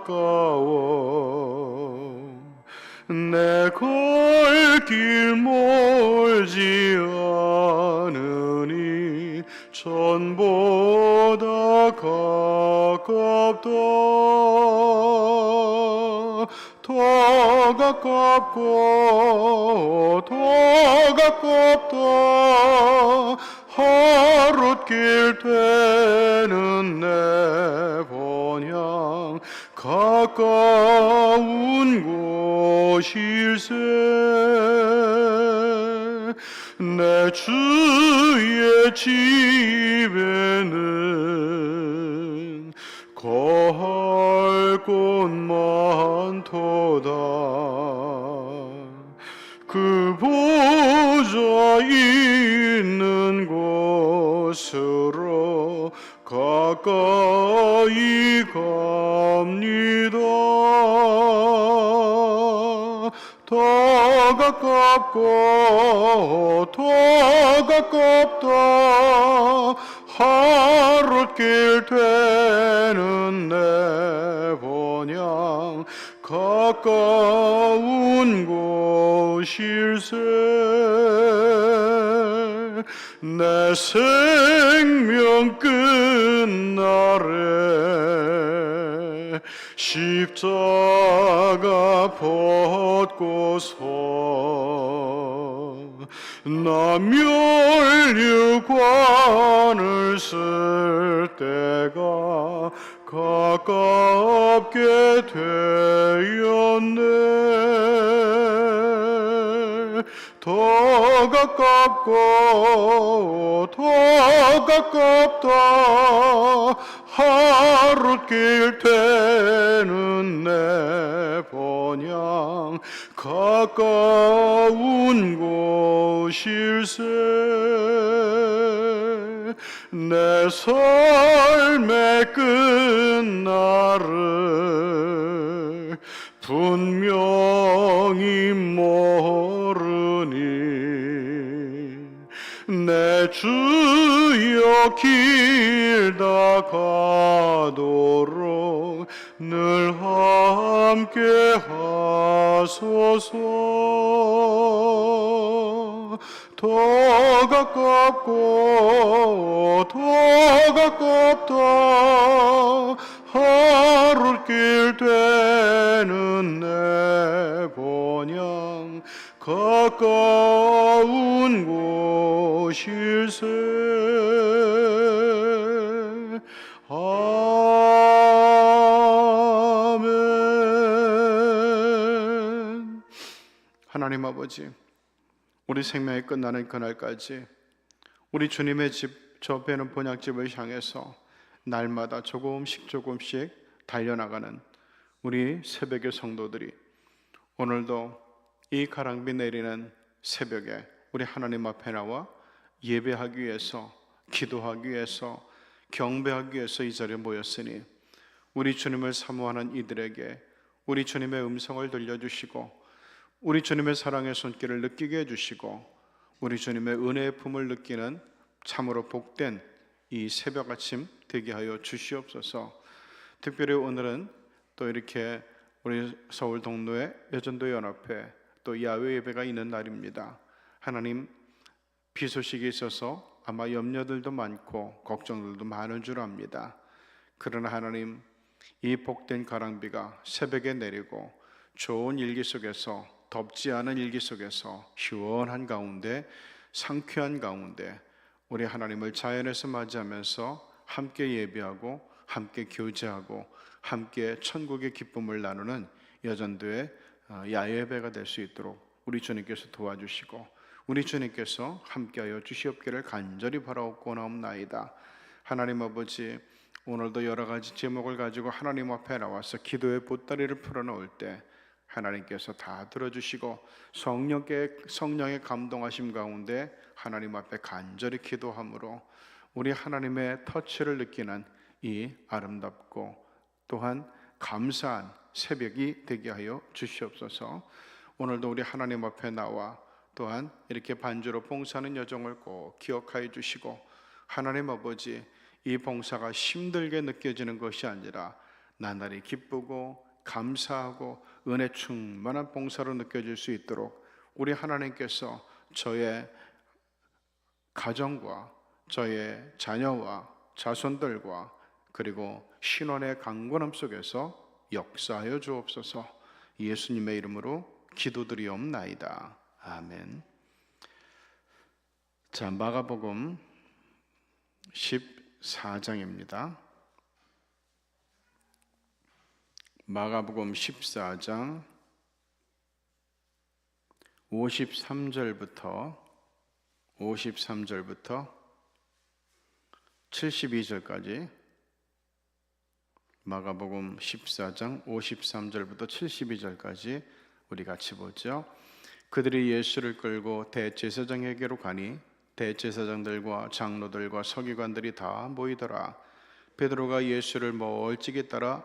가까워. 내갈길 멀지 않으니 전보다 가깝다. 더 가깝고 더 가깝다 하룻길 되는 내 본향. 가까운 곳일세. 내 주의 집에는 거할 곳 많도다 그 보좌 있는 곳으로 가까이 갑니다. 더 가깝고 더 가깝다. 하룻길 되는 내 본향 가까운 곳일세. 내 생명 끝날에 십자가 벗고서 나 멸류관을 쓸 때가 가깝게 되었네. 더 가깝고 더 가깝다. 하룻길 되는 내 본향 가까운 곳일세. 내 삶의 끝날을 분명히 모르니 내 주여 길다 가도록 늘 함께 하 소서. 더 가깝고 더 가깝다. 하룻길 되는 내 본향 가까운 곳일세 하나님 아버지 우리 생명이 끝나는 그날까지 우리 주님의 집저 배는 본향집을 향해서 날마다 조금씩 조금씩 달려나가는 우리 새벽의 성도들이 오늘도 이 가랑비 내리는 새벽에 우리 하나님 앞에 나와 예배하기 위해서 기도하기 위해서 경배하기 위해서 이 자리에 모였으니 우리 주님을 사모하는 이들에게 우리 주님의 음성을 들려주시고 우리 주님의 사랑의 손길을 느끼게 해주시고 우리 주님의 은혜의 품을 느끼는 참으로 복된 이 새벽 아침 되게 하여 주시옵소서. 특별히 오늘은 또 이렇게 우리 서울 동로의 여전도 연합회 또 야외 예배가 있는 날입니다. 하나님 비 소식이 있어서 아마 염려들도 많고 걱정들도 많은 줄 압니다. 그러나 하나님 이 복된 가랑비가 새벽에 내리고 좋은 일기 속에서 덥지 않은 일기 속에서 시원한 가운데 상쾌한 가운데 우리 하나님을 자연에서 맞이하면서 함께 예배하고 함께 교제하고 함께 천국의 기쁨을 나누는 여전도의 어, 야예배가 될 수 있도록 우리 주님께서 도와주시고 우리 주님께서 함께하여 주시옵기를 간절히 바라옵고나옵나이다. 하나님 아버지 오늘도 여러 가지 제목을 가지고 하나님 앞에 나와서 기도의 보따리를 풀어놓을 때 하나님께서 다 들어주시고 성령의 성령의 감동하심 가운데 하나님 앞에 간절히 기도함으로 우리 하나님의 터치를 느끼는 이 아름답고 또한 감사한 새벽이 되게 하여 주시옵소서. 오늘도 우리 하나님 앞에 나와 또한 이렇게 반주로 봉사하는 여정을 꼭 기억하여 주시고 하나님 아버지 이 봉사가 힘들게 느껴지는 것이 아니라 나날이 기쁘고 감사하고 은혜 충만한 봉사로 느껴질 수 있도록 우리 하나님께서 저의 가정과 저의 자녀와 자손들과 그리고 신원의 강건함 속에서 역사하여 주옵소서 예수님의 이름으로 기도드리옵나이다. 아멘. 자, 마가복음 14장입니다. 마가복음 14장 53절부터 53절부터 72절까지 마가복음 14장 53절부터 72절까지 우리 같이 보죠. 그들이 예수를 끌고 대제사장에게로 가니 대제사장들과 장로들과 서기관들이 다 모이더라. 베드로가 예수를 멀찍이 따라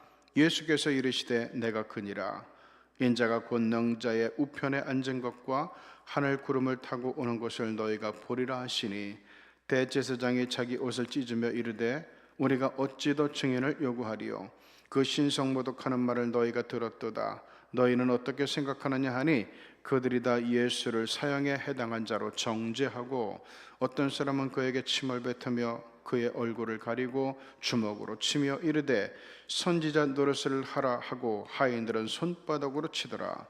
예수께서 이르시되 내가 그니라. 인자가 권능자의 우편에 앉은 것과 하늘 구름을 타고 오는 것을 너희가 보리라 하시니 대제사장이 자기 옷을 찢으며 이르되 우리가 어찌 더 증인을 요구하리요. 그 신성모독하는 말을 너희가 들었도다. 너희는 어떻게 생각하느냐 하니 그들이 다 예수를 사형에 해당한 자로 정죄하고 어떤 사람은 그에게 침을 뱉으며 그의 얼굴을 가리고 주먹으로 치며 이르되 선지자 노릇을 하라 하고 하인들은 손바닥으로 치더라.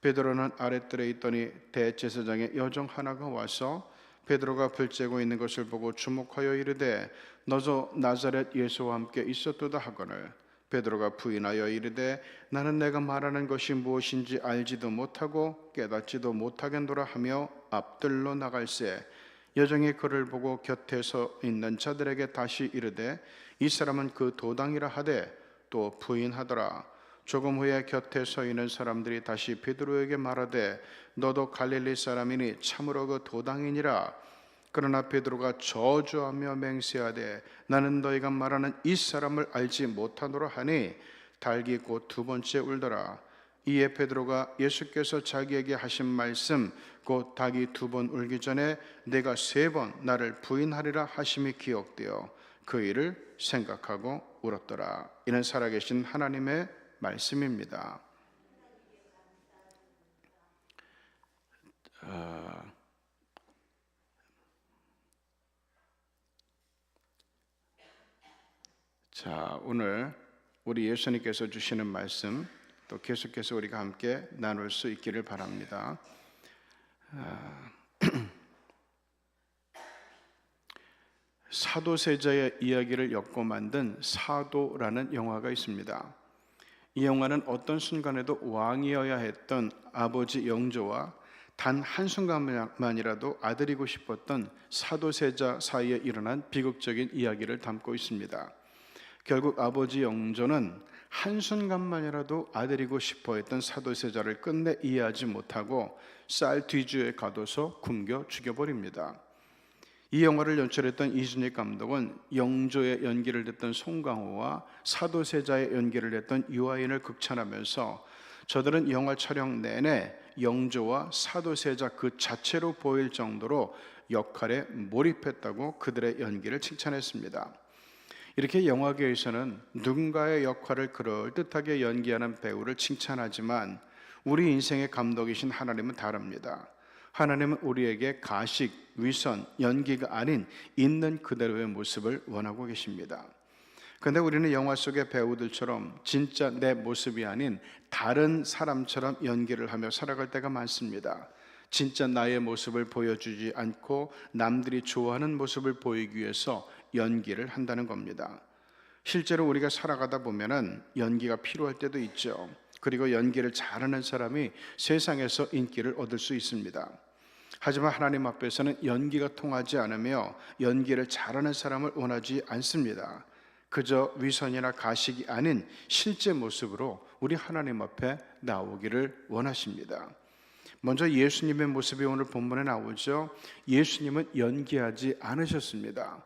베드로는 아랫뜰에 있더니 대제사장의 여종 하나가 와서 베드로가 불 쬐고 있는 것을 보고 주목하여 이르되 너도 나자렛 예수와 함께 있었도다 하거늘. 베드로가 부인하여 이르되 나는 내가 말하는 것이 무엇인지 알지도 못하고 깨닫지도 못하겠노라 하며 앞들로 나갈새 여정이 그를 보고 곁에 서 있는 자들에게 다시 이르되 이 사람은 그 도당이라 하되 또 부인하더라. 조금 후에 곁에 서 있는 사람들이 다시 베드로에게 말하되 너도 갈릴리 사람이니 참으로 그 도당이니라. 그러나 베드로가 저주하며 맹세하되 나는 너희가 말하는 이 사람을 알지 못하노라 하니 달기 곧 두 번째 울더라. 이에 베드로가 예수께서 자기에게 하신 말씀 곧 닭이 두 번 울기 전에 내가 세 번 나를 부인하리라 하심이 기억되어 그 일을 생각하고 울었더라 이는 살아계신 하나님의 말씀입니다. 어, 자, 오늘 우리 예수님께서 주시는 말씀 또 계속해서 우리가 함께 나눌 수 있기를 바랍니다. 아, 사도세자의 이야기를 엮고 만든 사도라는 영화가 있습니다. 이 영화는 어떤 순간에도 왕이어야 했던 아버지 영조와 단 한순간만이라도 아들이고 싶었던 사도세자 사이에 일어난 비극적인 이야기를 담고 있습니다. 결국 아버지 영조는 한순간만이라도 아들이고 싶어 했던 사도세자를 끝내 이해하지 못하고 쌀 뒤주에 가둬서 굶겨 죽여버립니다. 이 영화를 연출했던 이준익 감독은 영조의 연기를 했던 송강호와 사도세자의 연기를 했던 유아인을 극찬하면서 저들은 영화 촬영 내내 영조와 사도세자 그 자체로 보일 정도로 역할에 몰입했다고 그들의 연기를 칭찬했습니다. 이렇게 영화계에서는 누군가의 역할을 그럴듯하게 연기하는 배우를 칭찬하지만 우리 인생의 감독이신 하나님은 다릅니다. 하나님은 우리에게 가식, 위선, 연기가 아닌 있는 그대로의 모습을 원하고 계십니다. 근데 우리는 영화 속의 배우들처럼 진짜 내 모습이 아닌 다른 사람처럼 연기를 하며 살아갈 때가 많습니다. 진짜 나의 모습을 보여주지 않고 남들이 좋아하는 모습을 보이기 위해서 연기를 한다는 겁니다. 실제로 우리가 살아가다 보면은 연기가 필요할 때도 있죠. 그리고 연기를 잘하는 사람이 세상에서 인기를 얻을 수 있습니다. 하지만 하나님 앞에서는 연기가 통하지 않으며 연기를 잘하는 사람을 원하지 않습니다. 그저 위선이나 가식이 아닌 실제 모습으로 우리 하나님 앞에 나오기를 원하십니다. 먼저 예수님의 모습이 오늘 본문에 나오죠. 예수님은 연기하지 않으셨습니다.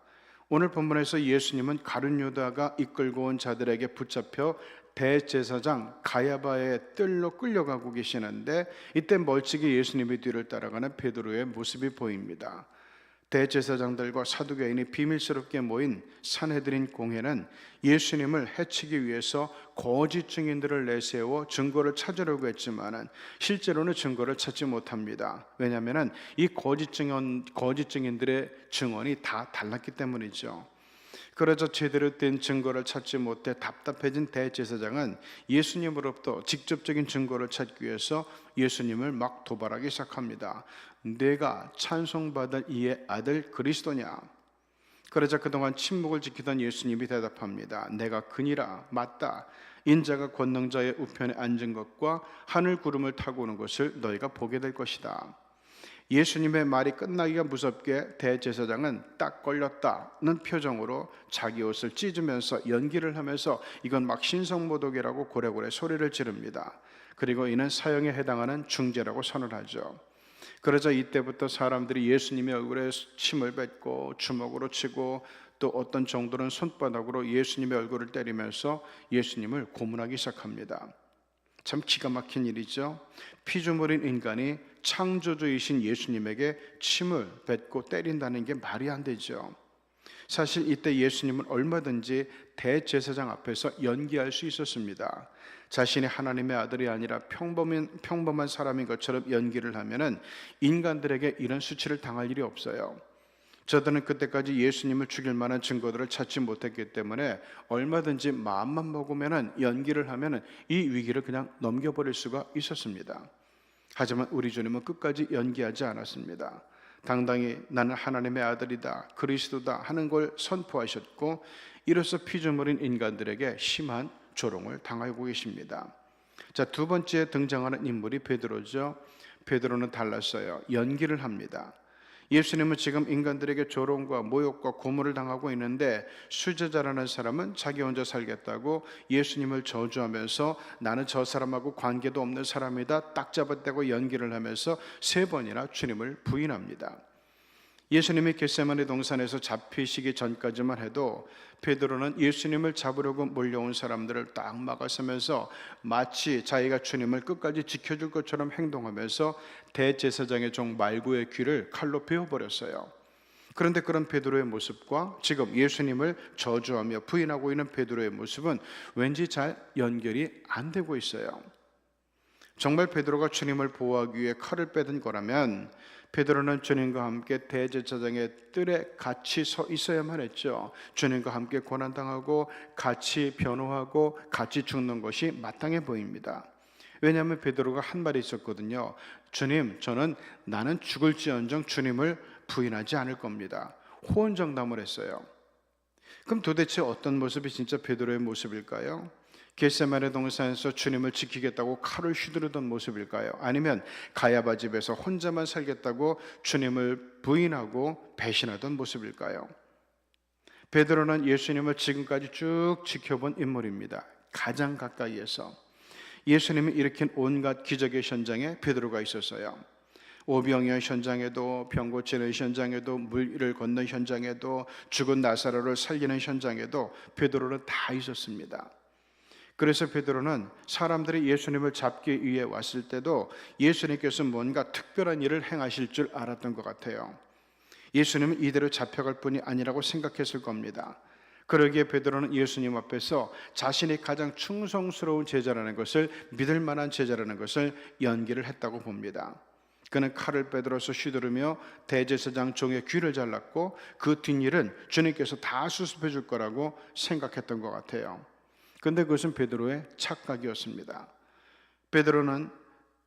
오늘 본문에서 예수님은 가룟 유다가 이끌고 온 자들에게 붙잡혀 대제사장 가야바의 뜰로 끌려가고 계시는데 이때 멀찍이 예수님의 뒤를 따라가는 베드로의 모습이 보입니다. 대제사장들과 사두개인이 비밀스럽게 모인 산헤드린 공회는 예수님을 해치기 위해서 거짓 증인들을 내세워 증거를 찾으려고 했지만은 실제로는 증거를 찾지 못합니다. 왜냐하면은 이 거짓 증언 거짓 증인들의 증언이 다 달랐기 때문이죠. 그러자 제대로 된 증거를 찾지 못해 답답해진 대제사장은 예수님으로부터 직접적인 증거를 찾기 위해서 예수님을 막 도발하기 시작합니다. 내가 찬송받을 이의 아들 그리스도냐? 그러자 그동안 침묵을 지키던 예수님이 대답합니다. 내가 그니라 맞다. 인자가 권능자의 우편에 앉은 것과 하늘 구름을 타고 오는 것을 너희가 보게 될 것이다. 예수님의 말이 끝나기가 무섭게 대제사장은 딱 걸렸다는 표정으로 자기 옷을 찢으면서 연기를 하면서 이건 막 신성모독이라고 고래고래 소리를 지릅니다. 그리고 이는 사형에 해당하는 중죄라고 선언하죠. 그러자 이때부터 사람들이 예수님의 얼굴에 침을 뱉고 주먹으로 치고 또 어떤 정도는 손바닥으로 예수님의 얼굴을 때리면서 예수님을 고문하기 시작합니다. 참 기가 막힌 일이죠. 피조물인 인간이 창조주이신 예수님에게 침을 뱉고 때린다는 게 말이 안 되죠. 사실 이때 예수님은 얼마든지 대제사장 앞에서 연기할 수 있었습니다. 자신이 하나님의 아들이 아니라 평범한 평범한 사람인 것처럼 연기를 하면은 인간들에게 이런 수치를 당할 일이 없어요. 저들은 그때까지 예수님을 죽일 만한 증거들을 찾지 못했기 때문에 얼마든지 마음만 먹으면은 연기를 하면은 이 위기를 그냥 넘겨버릴 수가 있었습니다. 하지만 우리 주님은 끝까지 연기하지 않았습니다. 당당히 나는 하나님의 아들이다, 그리스도다 하는 걸 선포하셨고 이로써 피조물인 인간들에게 심한 조롱을 당하고 계십니다. 자, 두 번째 등장하는 인물이 베드로죠. 베드로는 달랐어요. 연기를 합니다. 예수님은 지금 인간들에게 조롱과 모욕과 고문을 당하고 있는데 수제자라는 사람은 자기 혼자 살겠다고 예수님을 저주하면서 나는 저 사람하고 관계도 없는 사람이다 딱 잡았다고 연기를 하면서 세 번이나 주님을 부인합니다. 예수님이 겟세마네 동산에서 잡히시기 전까지만 해도 베드로는 예수님을 잡으려고 몰려온 사람들을 딱 막아서면서 마치 자기가 주님을 끝까지 지켜줄 것처럼 행동하면서 대제사장의 종 말구의 귀를 칼로 베어버렸어요. 그런데 그런 베드로의 모습과 지금 예수님을 저주하며 부인하고 있는 베드로의 모습은 왠지 잘 연결이 안 되고 있어요. 정말 베드로가 주님을 보호하기 위해 칼을 빼든 거라면 베드로는 주님과 함께 대제사장의 뜰에 같이 서 있어야만 했죠. 주님과 함께 고난당하고 같이 변호하고 같이 죽는 것이 마땅해 보입니다. 왜냐하면 베드로가 한 말이 있었거든요. 주님, 저는 나는 죽을지언정 주님을 부인하지 않을 겁니다. 호언정담을 했어요. 그럼 도대체 어떤 모습이 진짜 베드로의 모습일까요? 겟세마네 동산에서 주님을 지키겠다고 칼을 휘두르던 모습일까요? 아니면 가야바 집에서 혼자만 살겠다고 주님을 부인하고 배신하던 모습일까요? 베드로는 예수님을 지금까지 쭉 지켜본 인물입니다. 가장 가까이에서 예수님이 일으킨 온갖 기적의 현장에 베드로가 있었어요. 오병이어 현장에도 병 고치는 현장에도 물을 걷는 현장에도 죽은 나사로를 살리는 현장에도 베드로는 다 있었습니다. 그래서 베드로는 사람들이 예수님을 잡기 위해 왔을 때도 예수님께서 뭔가 특별한 일을 행하실 줄 알았던 것 같아요. 예수님은 이대로 잡혀갈 뿐이 아니라고 생각했을 겁니다. 그러기에 베드로는 예수님 앞에서 자신이 가장 충성스러운 제자라는 것을 믿을 만한 제자라는 것을 연기를 했다고 봅니다. 그는 칼을 빼들어서 휘두르며 대제사장 종의 귀를 잘랐고 그 뒷일은 주님께서 다 수습해 줄 거라고 생각했던 것 같아요. 근데 그것은 베드로의 착각이었습니다. 베드로는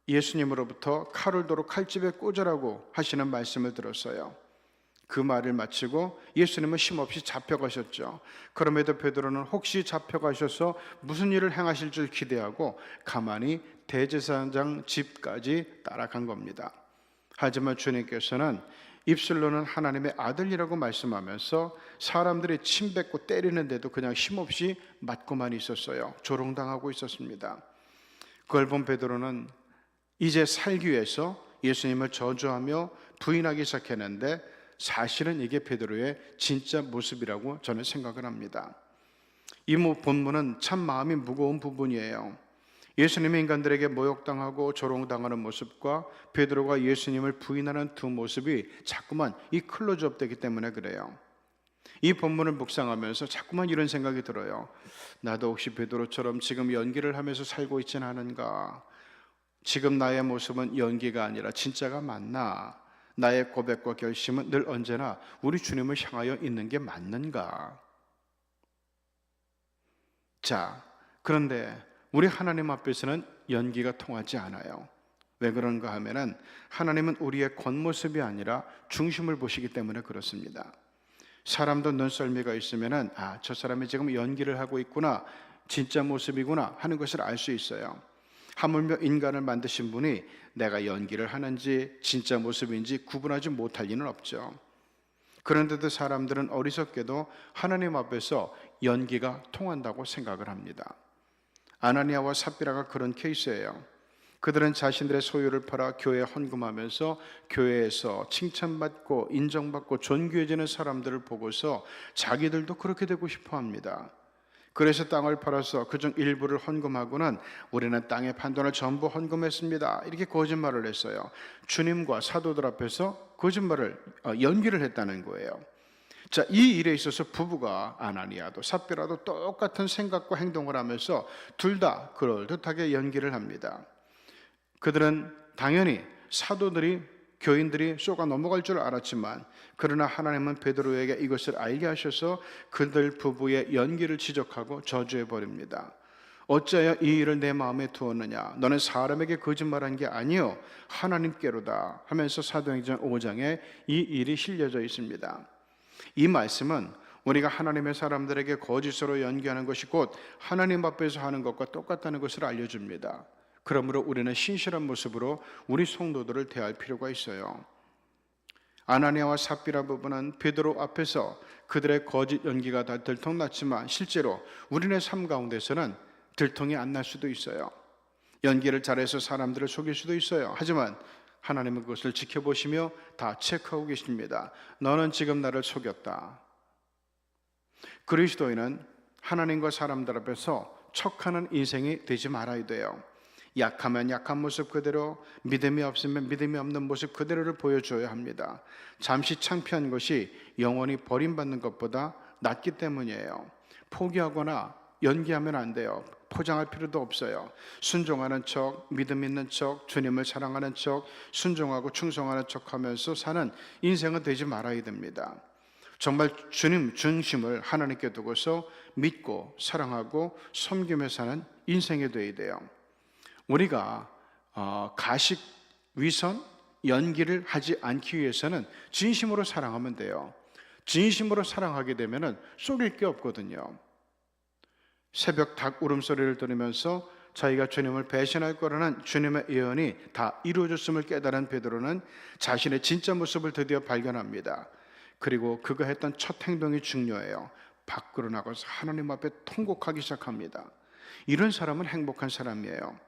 예수님으로부터 칼을 도로 칼집에 꽂으라고 하시는 말씀을 들었어요. 그 말을 마치고 예수님은 힘없이 잡혀가셨죠. 그럼에도 베드로는 혹시 잡혀가셔서 무슨 일을 행하실 줄 기대하고 가만히 대제사장 집까지 따라간 겁니다. 하지만 주님께서는 입술로는 하나님의 아들이라고 말씀하면서 사람들이 침뱉고 때리는데도 그냥 힘없이 맞고만 있었어요. 조롱당하고 있었습니다. 그걸 본 베드로는 이제 살기 위해서 예수님을 저주하며 부인하기 시작했는데 사실은 이게 베드로의 진짜 모습이라고 저는 생각을 합니다. 이 본문은 참 마음이 무거운 부분이에요. 예수님이 인간들에게 모욕당하고 조롱당하는 모습과 베드로가 예수님을 부인하는 두 모습이 자꾸만 이 클로즈업 되기 때문에 그래요. 이 본문을 묵상하면서 자꾸만 이런 생각이 들어요. 나도 혹시 베드로처럼 지금 연기를 하면서 살고 있진 않은가? 지금 나의 모습은 연기가 아니라 진짜가 맞나? 나의 고백과 결심은 늘 언제나 우리 주님을 향하여 있는 게 맞는가? 자, 그런데 우리 하나님 앞에서는 연기가 통하지 않아요. 왜 그런가 하면은 하나님은 우리의 겉모습이 아니라 중심을 보시기 때문에 그렇습니다. 사람도 눈썰미가 있으면은 아, 저 사람이 지금 연기를 하고 있구나. 진짜 모습이구나 하는 것을 알 수 있어요. 하물며 인간을 만드신 분이 내가 연기를 하는지 진짜 모습인지 구분하지 못할 리는 없죠. 그런데도 사람들은 어리석게도 하나님 앞에서 연기가 통한다고 생각을 합니다. 아나니아와 삽비라가 그런 케이스예요. 그들은 자신들의 소유를 팔아 교회에 헌금하면서 교회에서 칭찬받고 인정받고 존귀해지는 사람들을 보고서 자기들도 그렇게 되고 싶어 합니다. 그래서 땅을 팔아서 그중 일부를 헌금하고는 우리는 땅의 판돈을 전부 헌금했습니다. 이렇게 거짓말을 했어요. 주님과 사도들 앞에서 거짓말을 어, 연기를 했다는 거예요. 자, 이 일에 있어서 부부가 아나니아도 삽비라도 똑같은 생각과 행동을 하면서 둘 다 그럴듯하게 연기를 합니다. 그들은 당연히 사도들이 교인들이 쏘가 넘어갈 줄 알았지만 그러나 하나님은 베드로에게 이것을 알게 하셔서 그들 부부의 연기를 지적하고 저주해 버립니다. 어찌하여 이 일을 내 마음에 두었느냐? 너는 사람에게 거짓말한 게 아니요 하나님께로다 하면서 사도행전 5장에 이 일이 실려져 있습니다. 이 말씀은 우리가 하나님의 사람들에게 거짓으로 연기하는 것이 곧 하나님 앞에서 하는 것과 똑같다는 것을 알려줍니다. 그러므로 우리는 신실한 모습으로 우리 성도들을 대할 필요가 있어요. 아나니아와 삽비라 부부는 베드로 앞에서 그들의 거짓 연기가 다 들통났지만 실제로 우리네 삶 가운데서는 들통이 안 날 수도 있어요. 연기를 잘해서 사람들을 속일 수도 있어요. 하지만 하나님은 그것을 지켜보시며 다 체크하고 계십니다. 너는 지금 나를 속였다. 그리스도인은 하나님과 사람들 앞에서 척하는 인생이 되지 말아야 돼요. 약하면 약한 모습 그대로, 믿음이 없으면 믿음이 없는 모습 그대로를 보여줘야 합니다. 잠시 창피한 것이 영원히 버림받는 것보다 낫기 때문이에요. 포기하거나 연기하면 안 돼요. 포장할 필요도 없어요. 순종하는 척, 믿음 있는 척, 주님을 사랑하는 척, 순종하고 충성하는 척 하면서 사는 인생은 되지 말아야 됩니다. 정말 주님 중심을 하나님께 두고서 믿고 사랑하고 섬기며 사는 인생이 되어야 돼요. 우리가 어, 가식, 위선, 연기를 하지 않기 위해서는 진심으로 사랑하면 돼요. 진심으로 사랑하게 되면은 속일 게 없거든요. 새벽 닭 울음소리를 들으면서 자기가 주님을 배신할 거라는 주님의 예언이 다 이루어졌음을 깨달은 베드로는 자신의 진짜 모습을 드디어 발견합니다. 그리고 그가 했던 첫 행동이 중요해요. 밖으로 나가서 하나님 앞에 통곡하기 시작합니다. 이런 사람은 행복한 사람이에요.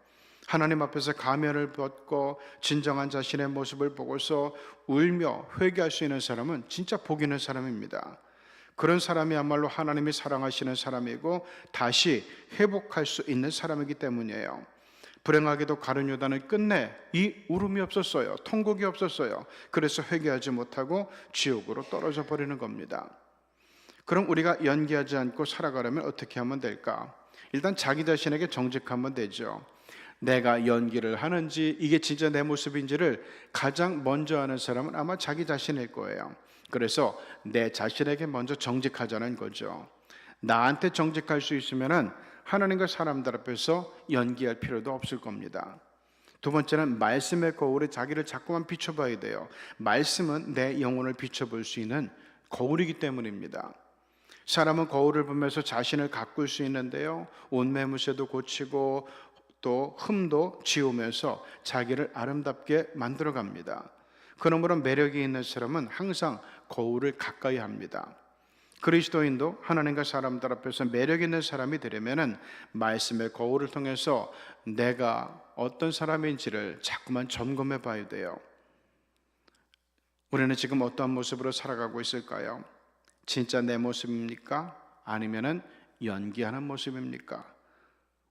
하나님 앞에서 가면을 벗고 진정한 자신의 모습을 보고서 울며 회개할 수 있는 사람은 진짜 복 있는 사람입니다. 그런 사람이야말로 하나님이 사랑하시는 사람이고 다시 회복할 수 있는 사람이기 때문이에요. 불행하게도 가룟 유다는 끝내 이 울음이 없었어요. 통곡이 없었어요. 그래서 회개하지 못하고 지옥으로 떨어져 버리는 겁니다. 그럼 우리가 연기하지 않고 살아가려면 어떻게 하면 될까? 일단 자기 자신에게 정직하면 되죠. 내가 연기를 하는지 이게 진짜 내 모습인지를 가장 먼저 아는 사람은 아마 자기 자신일 거예요. 그래서 내 자신에게 먼저 정직하자는 거죠. 나한테 정직할 수 있으면은 하나님과 사람들 앞에서 연기할 필요도 없을 겁니다. 두 번째는 말씀의 거울에 자기를 자꾸만 비춰봐야 돼요. 말씀은 내 영혼을 비춰볼 수 있는 거울이기 때문입니다. 사람은 거울을 보면서 자신을 가꿀 수 있는데요. 옷매무새도 고치고 또 흠도 지우면서 자기를 아름답게 만들어 갑니다. 그러므로 매력이 있는 사람은 항상 거울을 가까이 합니다. 그리스도인도 하나님과 사람들 앞에서 매력 있는 사람이 되려면은 말씀의 거울을 통해서 내가 어떤 사람인지를 자꾸만 점검해 봐야 돼요. 우리는 지금 어떠한 모습으로 살아가고 있을까요? 진짜 내 모습입니까? 아니면은 연기하는 모습입니까?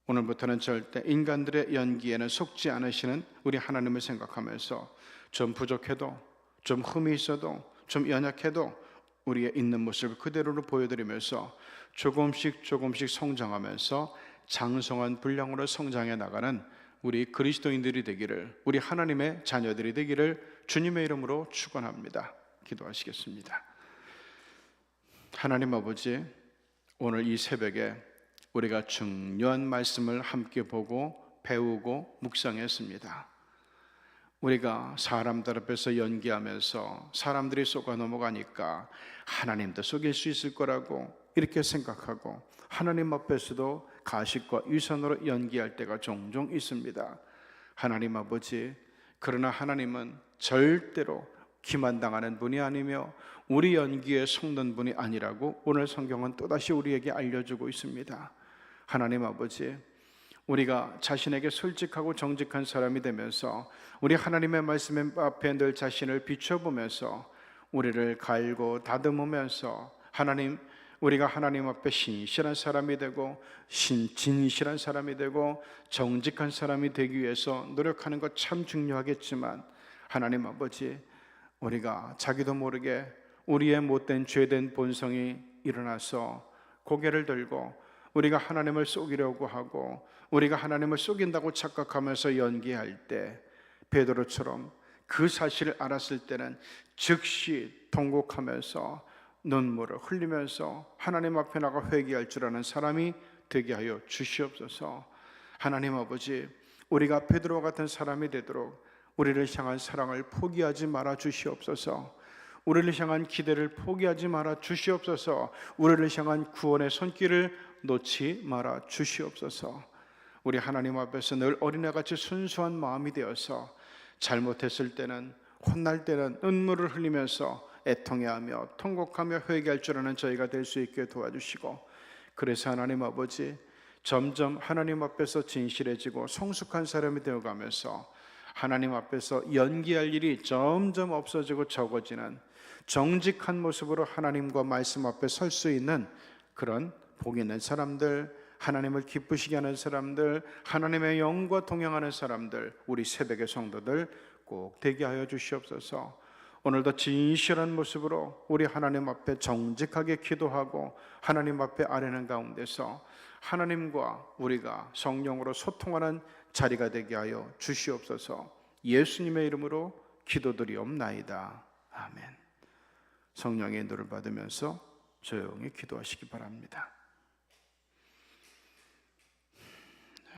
오늘부터는 절대 인간들의 연기에는 속지 않으시는 우리 하나님을 생각하면서 좀 부족해도 좀 흠이 있어도 좀 연약해도 우리의 있는 모습을 그대로로 보여드리면서 조금씩 조금씩 성장하면서 장성한 분량으로 성장해 나가는 우리 그리스도인들이 되기를 우리 하나님의 자녀들이 되기를 주님의 이름으로 축원합니다. 기도하시겠습니다. 하나님 아버지 오늘 이 새벽에 우리가 중요한 말씀을 함께 보고 배우고 묵상했습니다. 우리가 사람들 앞에서 연기하면서 사람들이 속아 넘어가니까 하나님도 속일 수 있을 거라고 이렇게 생각하고 하나님 앞에서도 가식과 위선으로 연기할 때가 종종 있습니다. 하나님 아버지, 그러나 하나님은 절대로 기만당하는 분이 아니며 우리 연기에 속는 분이 아니라고 오늘 성경은 또다시 우리에게 알려주고 있습니다. 하나님 아버지, 우리가 자신에게 솔직하고 정직한 사람이 되면서 우리 하나님의 말씀 앞에 늘 자신을 비춰보면서 우리를 갈고 다듬으면서 하나님 우리가 하나님 앞에 신실한 사람이 되고 신 진실한 사람이 되고 정직한 사람이 되기 위해서 노력하는 것 참 중요하겠지만 하나님 아버지 우리가 자기도 모르게 우리의 못된 죄된 본성이 일어나서 고개를 들고 우리가 하나님을 속이려고 하고 우리가 하나님을 속인다고 착각하면서 연기할 때 베드로처럼 그 사실을 알았을 때는 즉시 통곡하면서 눈물을 흘리면서 하나님 앞에 나가 회개할 줄 아는 사람이 되게 하여 주시옵소서. 하나님 아버지, 우리가 베드로 같은 사람이 되도록 우리를 향한 사랑을 포기하지 말아 주시옵소서. 우리를 향한 기대를 포기하지 말아 주시옵소서. 우리를 향한 구원의 손길을 놓지 말아 주시옵소서. 우리 하나님 앞에서 늘 어린애같이 순수한 마음이 되어서 잘못했을 때는 혼날 때는 눈물을 흘리면서 애통해하며 통곡하며 회개할 줄 아는 저희가 될 수 있게 도와주시고 그래서 하나님 아버지 점점 하나님 앞에서 진실해지고 성숙한 사람이 되어가면서 하나님 앞에서 연기할 일이 점점 없어지고 적어지는 정직한 모습으로 하나님과 말씀 앞에 설 수 있는 그런 복 있는 사람들, 하나님을 기쁘시게 하는 사람들, 하나님의 영과 동행하는 사람들, 우리 새벽의 성도들 꼭 되게 하여 주시옵소서. 오늘도 진실한 모습으로 우리 하나님 앞에 정직하게 기도하고 하나님 앞에 아뢰는 가운데서 하나님과 우리가 성령으로 소통하는 자리가 되게 하여 주시옵소서. 예수님의 이름으로 기도드리옵나이다. 아멘. 성령의 인도를 받으면서 조용히 기도하시기 바랍니다.